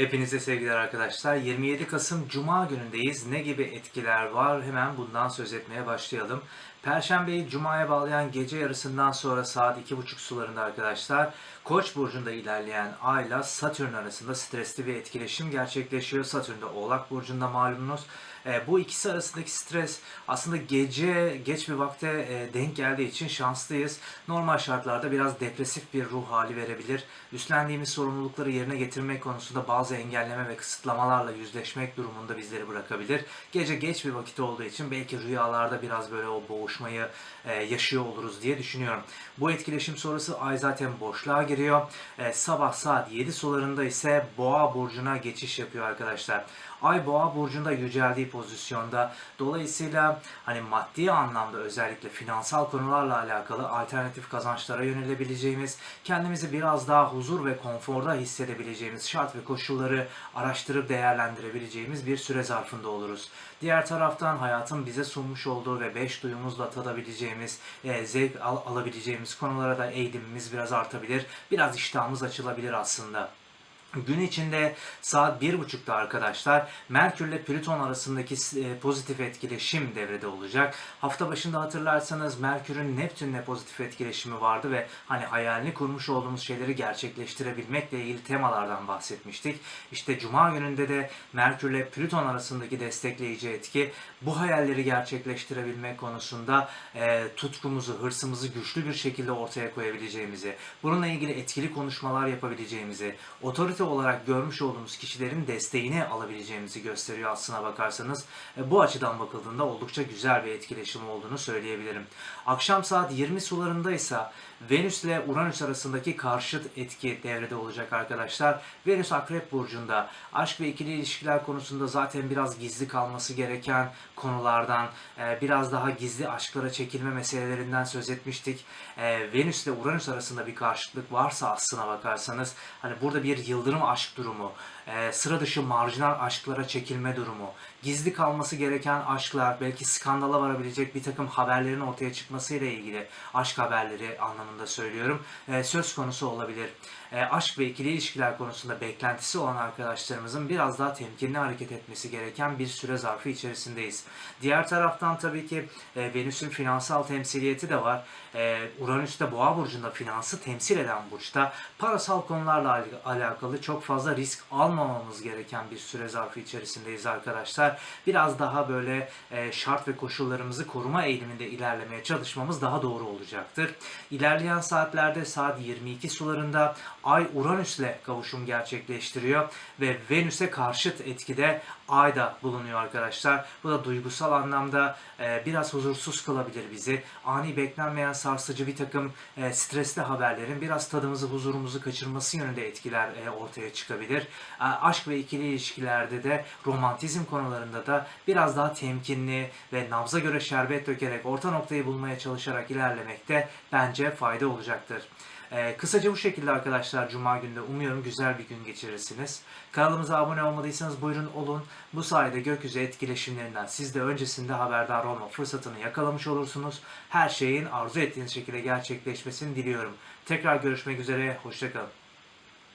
Hepinize sevgiler arkadaşlar. 27 Kasım Cuma günündeyiz. Ne gibi etkiler var? Hemen bundan söz etmeye başlayalım. Perşembeyi Cuma'ya bağlayan gece yarısından sonra saat 2.30 sularında arkadaşlar Koç burcunda ilerleyen Ay ile Satürn arasında stresli bir etkileşim gerçekleşiyor. Satürn de Oğlak burcunda malumunuz. E, bu ikisi arasındaki stres aslında gece geç bir vakte e, denk geldiği için şanslıyız. Normal şartlarda biraz depresif bir ruh hali verebilir. Üstlendiğimiz sorumlulukları yerine getirmek konusunda bazı engelleme ve kısıtlamalarla yüzleşmek durumunda bizleri bırakabilir. Gece geç bir vakit olduğu için belki rüyalarda biraz böyle o boğuşmayı e, yaşıyor oluruz diye düşünüyorum. Bu etkileşim sonrası Ay zaten boşluğa giriyor. E, sabah saat 7 sularında ise Boğa burcuna geçiş yapıyor arkadaşlar. Ay Boğa burcunda yüceldiği pozisyonda. Dolayısıyla hani maddi anlamda özellikle finansal konularla alakalı alternatif kazançlara yönelebileceğimiz, kendimizi biraz daha huzur ve konforda hissedebileceğimiz şart ve koşulları araştırıp değerlendirebileceğimiz bir süre zarfında oluruz. Diğer taraftan hayatın bize sunmuş olduğu ve beş duyumuzla tadabileceğimiz, e, zevk al- alabileceğimiz konulara da eğilimimiz biraz artabilir. Biraz iştahımız açılabilir aslında. Gün içinde saat 1.30'da arkadaşlar Merkür ile Plüton arasındaki e, pozitif etkileşim devrede olacak. Hafta başında hatırlarsanız Merkür'ün Neptün'le pozitif etkileşimi vardı ve hani hayalini kurmuş olduğumuz şeyleri gerçekleştirebilmekle ilgili temalardan bahsetmiştik. İşte Cuma gününde de Merkür ile Plüton arasındaki destekleyici etki bu hayalleri gerçekleştirebilmek konusunda e, tutkumuzu, hırsımızı güçlü bir şekilde ortaya koyabileceğimizi, bununla ilgili etkili konuşmalar yapabileceğimizi, otorite olarak görmüş olduğumuz kişilerin desteğini alabileceğimizi gösteriyor aslına bakarsanız. E, bu açıdan bakıldığında oldukça güzel bir etkileşim olduğunu söyleyebilirim. Akşam saat 20 sularında ise Venüs ile Uranüs arasındaki karşıt etki devrede olacak arkadaşlar. Venüs Akrep Burcu'nda aşk ve ikili ilişkiler konusunda zaten biraz gizli kalması gereken konulardan, e, biraz daha gizli aşklara çekilme meselelerinden söz etmiştik. E, Venüs ile Uranüs arasında bir karşıtlık varsa aslına bakarsanız hani burada bir yıldırım aşk durumu, e, sıra dışı marjinal aşklara çekilme durumu, gizli kalması gereken aşklar, belki skandala varabilecek bir takım haberlerin ortaya çıkmasıyla ilgili aşk haberleri anlamında söylüyorum. e, söz konusu olabilir. E, aşk ve ikili ilişkiler konusunda beklentisi olan arkadaşlarımızın biraz daha temkinli hareket etmesi gereken bir süre zarfı içerisindeyiz. Diğer taraftan tabii ki e, Venüs'ün finansal temsiliyeti de var. E, Uranüs de Boğa burcunda finansı temsil eden burçta parasal konularla al- çok fazla risk almamamız gereken bir süre zarfı içerisindeyiz arkadaşlar. Biraz daha böyle e, şart ve koşullarımızı koruma eğiliminde ilerlemeye çalışmamız daha doğru olacaktır. İlerleyen saatlerde saat 22 sularında Ay Uranüs'le kavuşum gerçekleştiriyor ve Venüs'e karşıt etkide Ay'da bulunuyor arkadaşlar. Bu da duygusal anlamda e, biraz huzursuz kılabilir bizi. Ani beklenmeyen sarsıcı bir takım e, stresli haberlerin biraz tadımızı, huzurumuzu kaçırması yönünde etkiler e, ortaya çıkabilir. E, aşk ve ikili ilişkilerde de romantizm konularında da biraz daha temkinli ve nabza göre şerbet dökerek orta noktayı bulmaya çalışarak ilerlemekte bence fayda olacaktır. Ee, kısaca bu şekilde arkadaşlar Cuma günde umuyorum güzel bir gün geçirirsiniz. Kanalımıza abone olmadıysanız buyurun olun. Bu sayede gökyüzü etkileşimlerinden siz de öncesinde haberdar olma fırsatını yakalamış olursunuz. Her şeyin arzu ettiğiniz şekilde gerçekleşmesini diliyorum. Tekrar görüşmek üzere, hoşçakalın.